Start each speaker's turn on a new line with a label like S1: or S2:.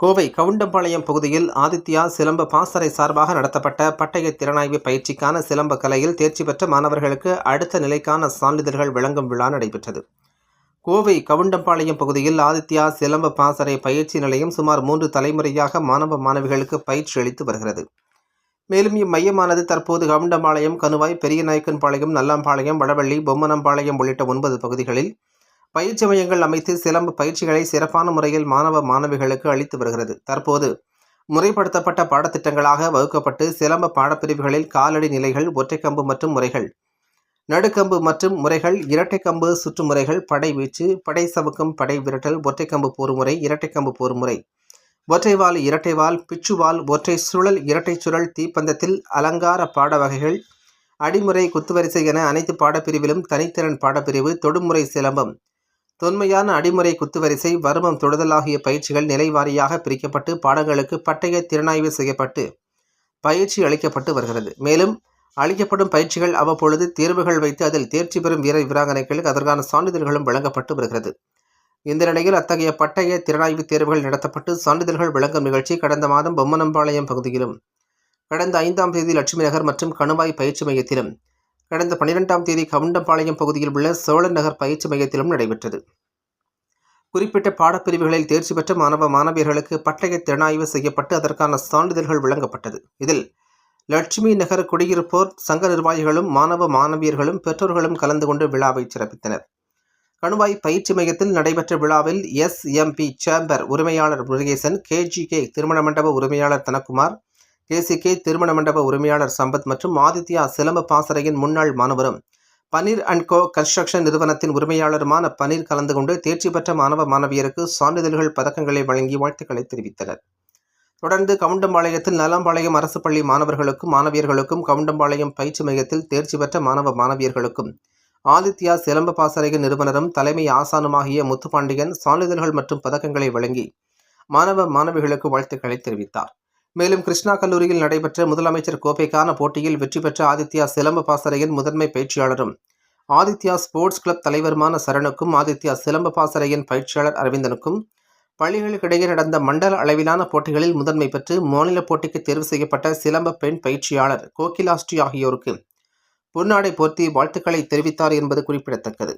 S1: கோவை கவுண்டம்பாளையம் பகுதியில் ஆதித்யா சிலம்ப பாசறை சார்பாக நடத்தப்பட்ட பட்டய திறனாய்வு பயிற்சிக்கான சிலம்ப கலையில் தேர்ச்சி பெற்ற மாணவர்களுக்கு அடுத்த நிலைக்கான சான்றிதழ்கள் வழங்கும் விழா நடைபெற்றது. கோவை கவுண்டம்பாளையம் பகுதியில் ஆதித்யா சிலம்ப பாசறை பயிற்சி நிலையம் சுமார் மூன்று தலைமுறையாக மாணவ மாணவிகளுக்கு பயிற்சி அளித்து வருகிறது. மேலும் இம்மையமானது தற்போது கவுண்டம்பாளையம் கணுவாய் பெரியநாயக்கன்பாளையம் நல்லாம்பாளையம் வடவள்ளி பொம்மனம்பாளையம் உள்ளிட்ட ஒன்பது பகுதிகளில் பயிற்சி மையங்கள் அமைத்து சிலம்பு பயிற்சிகளை சிறப்பான முறையில் மாணவ மாணவிகளுக்கு அளித்து வருகிறது. தற்போது முறைப்படுத்தப்பட்ட பாடத்திட்டங்களாக வகுக்கப்பட்டு சிலம்ப பாடப்பிரிவுகளில் காலடி நிலைகள் ஒற்றைக்கம்பு மற்றும் முறைகள் நடுக்கம்பு மற்றும் முறைகள் இரட்டைக்கம்பு சுற்றுமுறைகள் படை வீச்சு படை சவுக்கம் படை விரட்டல் ஒற்றைக்கம்பு போர்முறை இரட்டைக்கம்பு போர்முறை ஒற்றைவால் இரட்டைவால் பிச்சுவால் ஒற்றை சுழல் இரட்டை சுழல் தீப்பந்தத்தில் அலங்கார பாட வகைகள் அடிமுறை குத்துவரிசை என அனைத்து பாடப்பிரிவிலும் தனித்திறன் பாடப்பிரிவு தொடுமுறை சிலம்பம் தொன்மையான அடிமுறை குத்துவரிசை வருமம் தொடுதல் ஆகிய பயிற்சிகள் நிலைவாரியாக பிரிக்கப்பட்டு பாடங்களுக்கு பட்டய திறனாய்வு செய்யப்பட்டு பயிற்சி அளிக்கப்பட்டு வருகிறது. மேலும் அளிக்கப்படும் பயிற்சிகள் அவ்வப்பொழுது தேர்வுகள் வைத்து அதில் தேர்ச்சி பெறும் வீர வீராங்கனைகளுக்கு அதற்கான சான்றிதழ்களும் வழங்கப்பட்டு வருகிறது. இந்த நிலையில் அத்தகைய பட்டய திறனாய்வு தேர்வுகள் நடத்தப்பட்டு சான்றிதழ்கள் வழங்கும் நிகழ்ச்சி கடந்த மாதம் பொம்மனம்பாளையம் பகுதியிலும் கடந்த ஐந்தாம் தேதி லட்சுமி நகர் மற்றும் கணுவாய் பயிற்சி மையத்திலும் கடந்த பன்னிரெண்டாம் தேதி கவுண்டம்பாளையம் பகுதியில் உள்ள சோழன் நகர் பயிற்சி மையத்திலும் நடைபெற்றது. குறிப்பிட்ட பாடப்பிரிவுகளில் தேர்ச்சி பெற்ற மாணவ மாணவியர்களுக்கு பட்டய திறனாய்வு செய்யப்பட்டு அதற்கான சான்றிதழ்கள் வழங்கப்பட்டது. இதில் லட்சுமி நகர் குடியிருப்போர் சங்க நிர்வாகிகளும் மாணவ மாணவியர்களும் பெற்றோர்களும் கலந்து கொண்டு விழாவை சிறப்பித்தனர். கணுவாய் பயிற்சி மையத்தில் நடைபெற்ற விழாவில் எஸ். எம்பி சேம்பர் உரிமையாளர் முருகேசன் கேஜிகே திருமண மண்டப உரிமையாளர் தனக்குமார் கேசிகே திருமண மண்டப உரிமையாளர் சம்பத் மற்றும் ஆதித்யா சிலம்ப பாசறையின் முன்னாள் மாணவரும். பனீர் அண்ட் கோ கன்ஸ்ட்ரக்ஷன் நிறுவனத்தின் உரிமையாளருமான பனீர் கலந்து கொண்டு தேர்ச்சி பெற்ற மாணவ மாணவியருக்கு சான்றிதழ்கள் பதக்கங்களை வழங்கி வாழ்த்துக்களை தெரிவித்தனர். தொடர்ந்து கவுண்டம்பாளையத்தில் நலம்பாளையம் அரசு பள்ளி மாணவர்களுக்கும் மாணவியர்களுக்கும் கவுண்டம்பாளையம் பயிற்சி மையத்தில் தேர்ச்சி பெற்ற மாணவ மாணவியர்களுக்கும் ஆதித்யா சிலம்ப பாசறையின் நிறுவனரும் தலைமை ஆசானுமாகிய முத்துப்பாண்டியன் சான்றிதழ்கள் மற்றும் பதக்கங்களை வழங்கி மாணவ மாணவிகளுக்கு வாழ்த்துக்களை தெரிவித்தார். மேலும் கிருஷ்ணா கல்லூரியில் நடைபெற்ற முதலமைச்சர் கோப்பைக்கான போட்டியில் வெற்றி பெற்ற ஆதித்யா சிலம்ப பாசறையின் முதன்மை பயிற்சியாளரும். ஆதித்யா ஸ்போர்ட்ஸ் கிளப் தலைவருமான சரணுக்கும் ஆதித்யா சிலம்ப பாசறையின் பயிற்சியாளர் அரவிந்தனுக்கும் பள்ளிகளுக்கிடையே நடந்த மண்டல அளவிலான போட்டிகளில் முதன்மை பெற்று மாநில போட்டிக்கு தேர்வு செய்யப்பட்ட சிலம்ப பெண் பயிற்சியாளர் கோகிலாஸ்டி ஆகியோருக்கு பொன்னாடை போர்த்தி வாழ்த்துக்களை தெரிவித்தார் என்பது குறிப்பிடத்தக்கது.